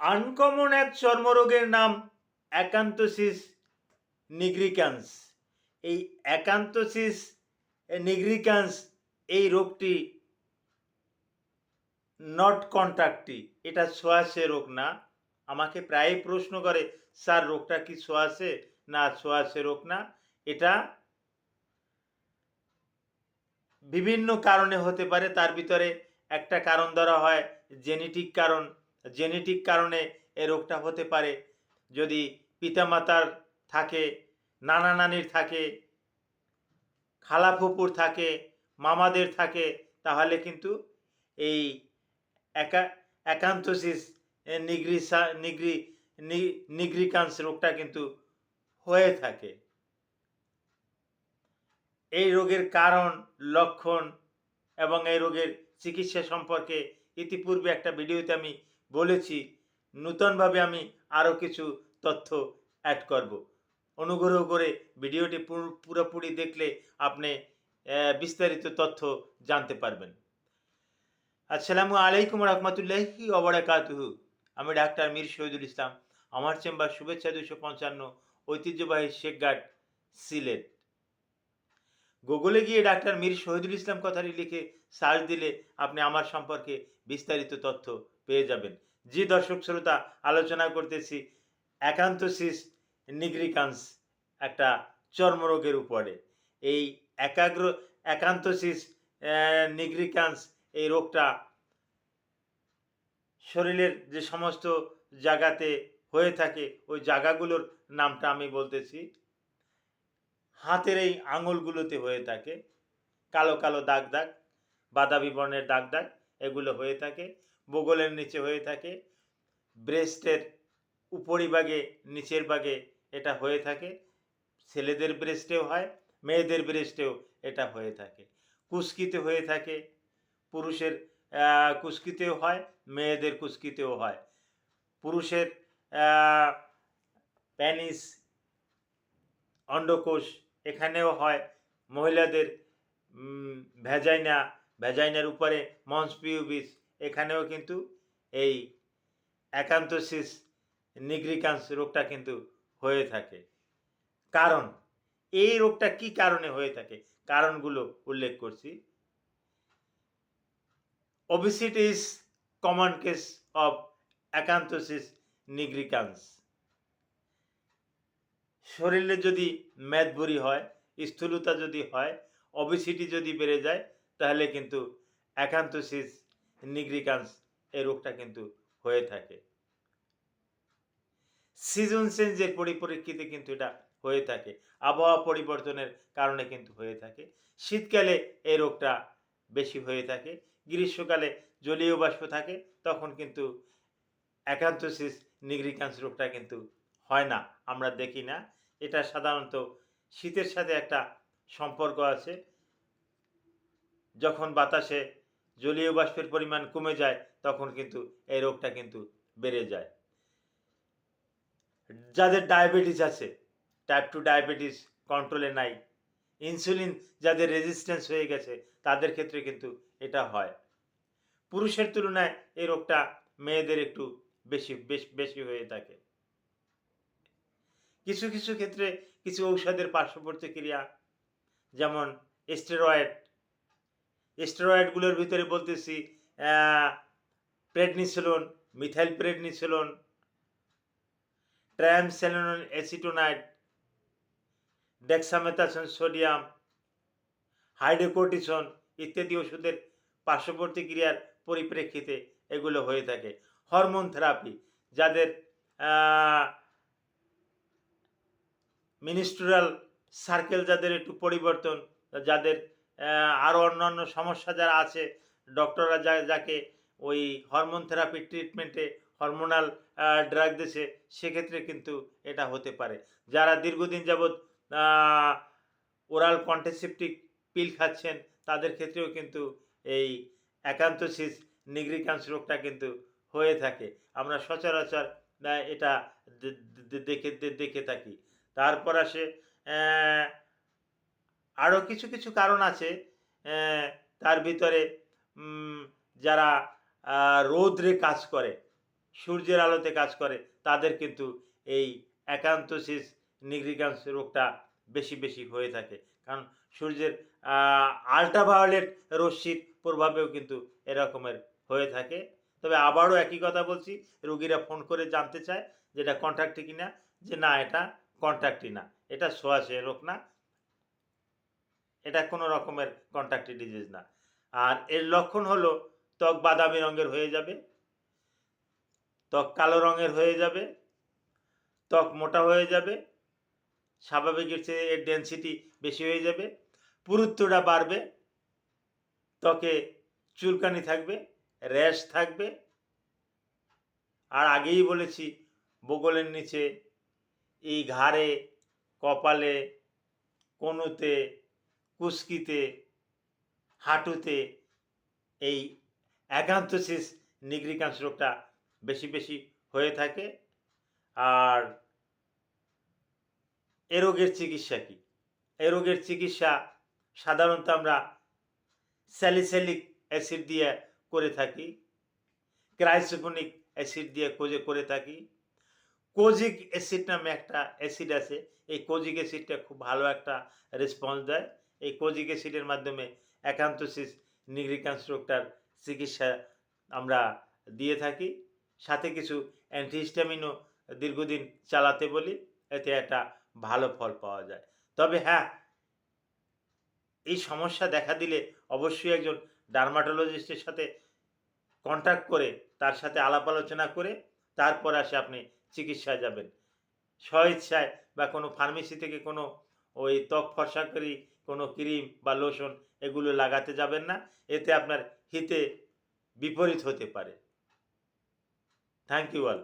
Uncommon এক চর্মরোগের নাম অ্যাকান্তসিস নিগ্রিক্যান্স এই অ্যাকান্তসিস নিগ্রিক্যান্স এই রোগটি নট কন্ট্রাক্টি এটা ছোঁয়াশে রোগ না। আমাকে প্রায়ই প্রশ্ন করে, স্যার, রোগটা কি ছোঁয়াশে না ছোঁয়াশে রোগ না। এটা বিভিন্ন কারণে হতে পারে। তার ভিতরে একটা কারণ ধরা হয়, জেনেটিক কারণ। জেনেটিক কারণে এ রোগটা হতে পারে। যদি পিতামাতার থাকে, নানা নানির থাকে, খালা ফুপুর থাকে, মামাদের থাকে, তাহলে কিন্তু এই একা, একান্তসিস নিগ্রিসা নিগ্রি নিগ্রিকান্স রোগটা কিন্তু হয়ে থাকে। এই রোগের কারণ, লক্ষণ এবং এই রোগের চিকিৎসা সম্পর্কে ইতিপূর্বে একটা ভিডিওতে আমি বলেছি, নূতনভাবে আমি আরও কিছু তথ্য অ্যাড করব। অনুগ্রহ করে ভিডিওটি পুরো- পুরোপুরি দেখলে আপনি বিস্তারিত তথ্য জানতে পারবেন। আসসালামু আলাইকুম রহমতুল্লাহি ওবরাকাতুহু আমি ডাক্তার মীর শহীদুল ইসলাম। আমার চেম্বার শুভেচ্ছা দুশো পঞ্চান্ন ঐতিহ্যবাহী শেখঘাট সিলেট। গুগলে গিয়ে ডাক্তার মীর শহীদুল ইসলাম কথাটি লিখে সার্চ দিলে আপনি আমার সম্পর্কে বিস্তারিত তথ্য পেয়ে যাবেন। জি দর্শক শ্রোতা, আলোচনা করতেছি একান্তসিস নিগ্রিকান্স একটা চর্মরোগের উপরে। এই একাগ্র একান্তসিস নিগ্রিকান্স এই রোগটা শরীরের যে সমস্ত জায়গাতে হয়ে থাকে, ওই জায়গাগুলোর নামটা আমি বলতেছি। হাতের এই আঙুলগুলোতে হয়ে থাকে, কালো কালো দাগ দাগ বাদামি বর্ণের দাগ দাগ এগুলো হয়ে থাকে বগলের নিচে হয়ে থাকে ব্রেস্টের উপরিভাগে নিচের ভাগে এটা হয়ে থাকে ছেলেদের ব্রেস্টেও হয় মেয়েদের ব্রেস্টেও এটা হয়ে থাকে। কুস্কিতে হয়ে থাকে পুরুষের কুস্কিতেও হয় মেয়েদের কুস্কিতেও হয়। পুরুষের প্যানিস অন্ডকোষ এখানেও হয় মহিলাদের উম, ভ্যাজাইনা ভ্যাজাইনার উপরে মঞ্চ পিউবিস এখানেও কিন্তু এই একান্তসিস নিগ্রিকান্স রোগটা কিন্তু হয়ে থাকে। কারণ, এই রোগটা কি কারণে হয়ে থাকে? কারণগুলো উল্লেখ করছি। Obesity is common case of acanthosis nigricans শরীরে যদি মেদবুরি হয়, স্থূলতা যদি হয় অবিসিটি যদি বেড়ে যায় তাহলে কিন্তু অ্যাকান্তসিস নিগ্রিকান্স এই রোগটা কিন্তু হয়ে থাকে। সিজন চেঞ্জের পরিপ্রেক্ষিতে কিন্তু এটা হয়ে থাকে, আবহাওয়া পরিবর্তনের কারণে কিন্তু হয়ে থাকে। শীতকালে এই রোগটা বেশি হয়ে থাকে, গ্রীষ্মকালে জলীয় বাষ্প থাকে, তখন কিন্তু অ্যাকান্তসিস নিগ্রিকান্স রোগটা কিন্তু হয় না, আমরা দেখি না। এটা সাধারণত শীতের সাথে একটা সম্পর্ক আছে যখন বাতাসে জলীয় বাষ্পের পরিমাণ কমে যায়, তখন কিন্তু এই রোগটা কিন্তু বেড়ে যায়। যাদের ডায়াবেটিস আছে টাইপ টু ডায়াবেটিস কন্ট্রোলে নাই ইনসুলিন যাদের রেজিস্ট্যান্স হয়ে গেছে, তাদের ক্ষেত্রে কিন্তু এটা হয়। পুরুষের তুলনায় এই রোগটা মেয়েদের একটু বেশি, বেশ, বেশি হয়ে থাকে। কিছু কিছু ক্ষেত্রে কিছু ঔষধের পার্শ্ব প্রতিক্রিয়া যেমন স্টেরয়েড স্টেরয়েডগুলোর ভিতরে বলতেছি prednisolone methyl prednisolone triamcinolone acetonide dexamethasone sodium hydrocortisone ইত্যাদি ওষুধের পার্শ্ববর্তী ক্রিয়ার পরিপ্রেক্ষিতে এগুলো হয়ে থাকে। হরমোন থেরাপি যাদের মিনিস্ট্রাল সার্কেল যাদের একটু পরিবর্তন, যাদের আরও অন্যান্য সমস্যা যারা আছে ডক্টররা যা যাকে ওই হরমোন থেরাপি ট্রিটমেন্টে হরমোনাল ড্রাগ দিছে, সেক্ষেত্রে কিন্তু এটা হতে পারে। যারা দীর্ঘদিন যাবৎ ওরাল কন্ট্রাসেপটিক পিল খাচ্ছেন, তাদের ক্ষেত্রেও কিন্তু এই একান্তসিস নিগ্রিকান্স রোগটা কিন্তু হয়ে থাকে। আমরা সচরাচর এটা দেখে দেখে থাকি। তারপর আসে আরও কিছু কিছু কারণ আছে তার ভিতরে যারা রৌদ্রে কাজ করে, সূর্যের আলোতে কাজ করে, তাদের কিন্তু এই অ্যাকান্তসিস নিগ্রিকান্স রোগটা বেশি বেশি হয়ে থাকে। কারণ সূর্যের আল্ট্রাভায়োলেট রশ্মির প্রভাবেও কিন্তু এরকমের হয়ে থাকে। তবে আবারও একই কথা বলছি, রুগীরা ফোন করে জানতে চায় যে এটা কন্ট্রাক্টি কিনা, যে না, এটা কন্ট্রাক্টি না, এটা সোয়াশে রোগ না এটা কোনো রকমের কন্ট্রাক্টি ডিজিজ না। আর এর লক্ষণ হলো, ত্বক বাদামি রঙের হয়ে যাবে, ত্বক কালো রঙের হয়ে যাবে, ত্বক মোটা হয়ে যাবে স্বাভাবিকের চেয়ে এর ডেন্সিটি বেশি হয়ে যাবে, পুরুত্বটা বাড়বে, ত্বকে চুলকানি থাকবে, র্যাশ থাকবে, আর আগেই বলেছি, বগলের নিচে, এই ঘাড়ে, কপালে, কনুতে কুস্কিতে, হাঁটুতে এই অ্যাকান্তসিস নিগ্রিকান্স রোগটা বেশি বেশি হয়ে থাকে। আর এ রোগের চিকিৎসা কী? এ রোগের চিকিৎসা সাধারণত আমরা স্যালিসেলিক অ্যাসিড দিয়ে করে থাকি, ক্রাইসোফোনিক অ্যাসিড দিয়ে কোজে করে থাকি। কোজিক অ্যাসিড নামে একটা অ্যাসিড আছে, এই কোজিক অ্যাসিডটা খুব ভালো একটা রেসপন্স দেয়। এই কোজিক অ্যাসিডের মাধ্যমে অ্যাকান্তসিস নিগ্রিকান্স রোগটার চিকিৎসা আমরা দিয়ে থাকি। সাথে কিছু অ্যান্টিহিস্টামিনও দীর্ঘদিন চালাতে বলি, এতে একটা ভালো ফল পাওয়া যায়। তবে হ্যাঁ এই সমস্যা দেখা দিলে অবশ্যই একজন ডার্মাটোলজিস্টের সাথে কন্ট্যাক্ট করে, তার সাথে আলাপ আলোচনা করে, তারপর আসে আপনি চিকিৎসায় যাবেন। স্বইচ্ছায় বা কোনো ফার্মেসি থেকে কোনো ওই ত্বক ফর্সাকারী কোনো ক্রিম বা লোশন এগুলো লাগাতে যাবেন না। এতে আপনার হিতে বিপরীত হতে পারে। Thank you all